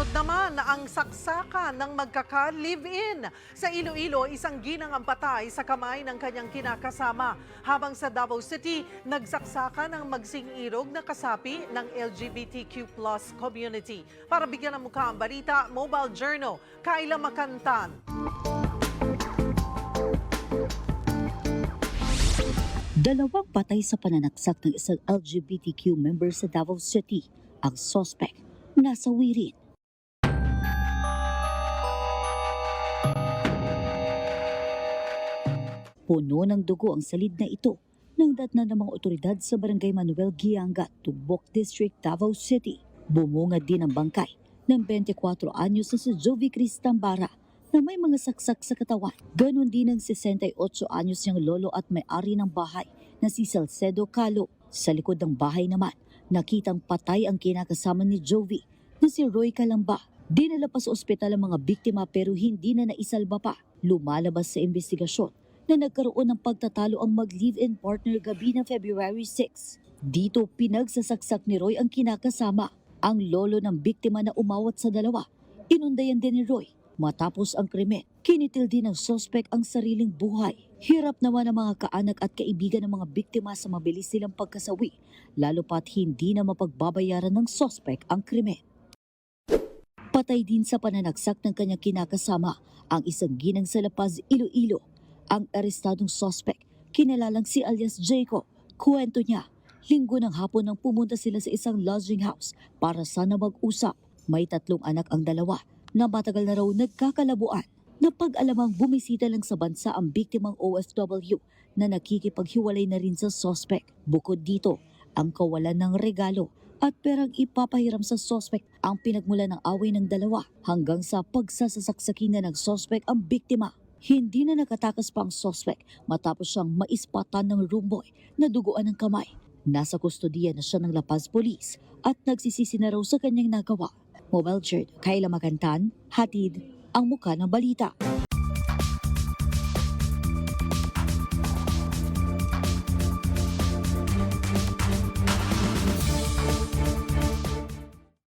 Sunod naman ang saksakan ng magkaka-live-in. Sa Iloilo, isang ginang ang patay sa kamay ng kanyang kinakasama. Habang sa Davao City, nagsaksakan ang magsing-irog na kasapi ng LGBTQ plus community. Para bigyan ng mukha ang balita, Mobile Journal, Kaila Makantan. Dalawang patay sa pananaksak ng isang LGBTQ member sa Davao City. Ang sospek nasa wirin. Puno ng dugo ang salid na ito nang datna ng mga otoridad sa Barangay Manuel Gianga, Tumbok District, Davao City. Bumungad din ang bangkay ng 24 anyos na si Jovi Cristambara na may mga saksak sa katawan. Ganon din ang 68 anyos niyang lolo at may-ari ng bahay na si Salcedo Calo. Sa likod ng bahay naman, nakitang patay ang kinakasama ni Jovi na si Roy Calamba. Dinala pa sa ospital ang mga biktima pero hindi na naisalba pa. Lumalabas sa investigasyon na nagkaroon ng pagtatalo ang mag-live-in partner gabi ng February 6. Dito pinagsasaksak ni Roy ang kinakasama. Ang lolo ng biktima na umawat sa dalawa. Inundayan din ni Roy Matapos ang krimen, kinitil din ng sospek ang sariling buhay. Hirap naman ang mga kaanak at kaibigan ng mga biktima sa mabilis silang pagkasawi, lalo pat hindi na mapagbabayaran ng sospek ang krimen. Patay din sa pananagsak ng kanyang kinakasama ang isang ginang sa La Paz, Iloilo. Ang arestadong sospek, kinalalang si alias Jacob. Kuwento niya, linggo ng hapon nang pumunta sila sa isang lodging house para sana mag-usap. May tatlong anak ang dalawa na matagal na raw nagkakalabuan. Napag-alamang bumisita lang sa bansa ang biktimang OFW na nakikipaghiwalay na rin sa sospek. Bukod dito, ang kawalan ng regalo at perang ipapahiram sa sospek ang pinagmula ng away ng dalawa hanggang sa pagsasasaksakin na ng sospek ang biktima. Hindi na nakatakas pa ang sospek matapos siyang maispatan ng roomboy na duguan ng kamay. Nasa kustodiya na siya ng La Paz Police at nagsisisi na raw sa kanyang nagawa. Mobile Journal, Kayla Magantan, hatid ang muka ng balita.